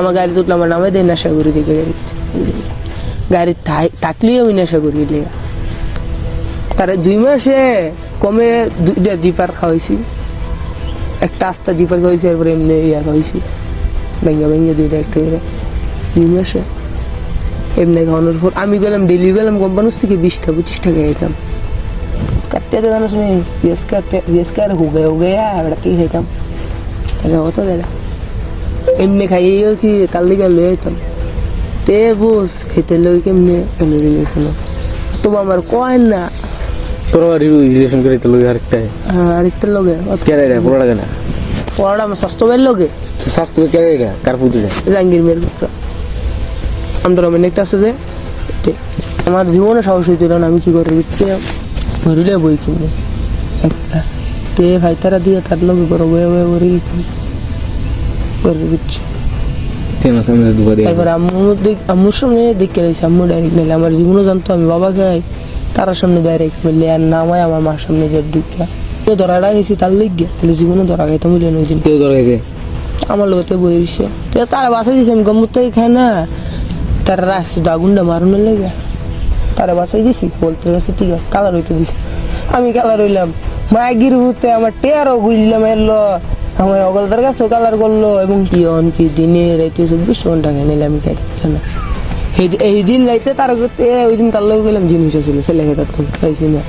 আমার গাড়ি উঠলে আমার নামে দেয় নেশা করি দেখে গাড়ি গাড়ি থাকলেই আমি নেশা করি লেগা তারে দুই মাসে কমে দুইটা জিপার খাওয়াইছি। একটা আস্তা জিপার খাওয়াইছি, এরপরে এমনি ইয়া খাওয়াইছি। ভেঙে ভেঙে দুইটা একটা দুই মাসে এমনি খাওয়ানোর পর আমি গেলাম ডেলি গেলাম কোম্পানির থেকে বিশটা, পঁচিশ টাকা খাইতাম। কাটতে জানো শুনে গেস কাটতে গেস কার হো গয়া হো গয়া বেটা কি খাইতাম। টাকা কত দেয়? এমনি খাইয়েও কি তার লিগে লয়ে যেতাম। তে বুঝ খেতে লই কেমনে এমনি রিলেশন তো আমার কয় না। তোর রিলেশন করে তো লোক আরেকটা? আহ, আরেকটা লগে। কে রে পুরো টাকা না পড়াটা আমার স্বাস্থ্য বের লগে। স্বাস্থ্য কে রে কার ফুটে জাহাঙ্গীর মেয়ের পুত্র। আমরা রমেন একটা আছে যে আমার জীবনে সাহস হইছিল না আমি কি করে দিচ্ছি ধরিলে বই কিনে একটা। তে ভাই তারা দিয়ে তার লগে বড় বয়ে বয়ে গেছি করে দিচ্ছি। তিন মাসের মধ্যে দুবার দিয়ে তারপর আম্মু দেখ- আম্মুর সামনে দেখে রয়েছে আম্মু ডাইরেক্ট নিলে আমার জীবনও জানতো আমি বাবা খাই তার সামনে ডাইরেক্ট মিললে আর আমার মার সামনে যে ঢুকা ধরাটা গেছি তার গিয়া তাহলে জীবনে ধরা খাইতে মিলে ওই দিন। কেউ ধরে গেছে আমার লোকতে বই দিছে। তো তার বাসায় দিছে আমি থেকে খাই না। তার রাখছি দাগুনটা মারুনের লেগে। তারা বাসায় দিছি বলতে গেছে ঠিক আছে কালার হইতে দিছি। আমি কালার হইলাম। মাগির হুতে আমার টেয়ারও গুললাম এলো আমার অগলদার কাছে কালার করল এবং কি অন কি দিনে রাইতে চব্বিশ ঘণ্টা নিলে আমি খাই না। এই- দিন রাইতে তার ওই দিন তার লোক গেলাম জিনিস ছিল, ছেলে খেতে খাইছি না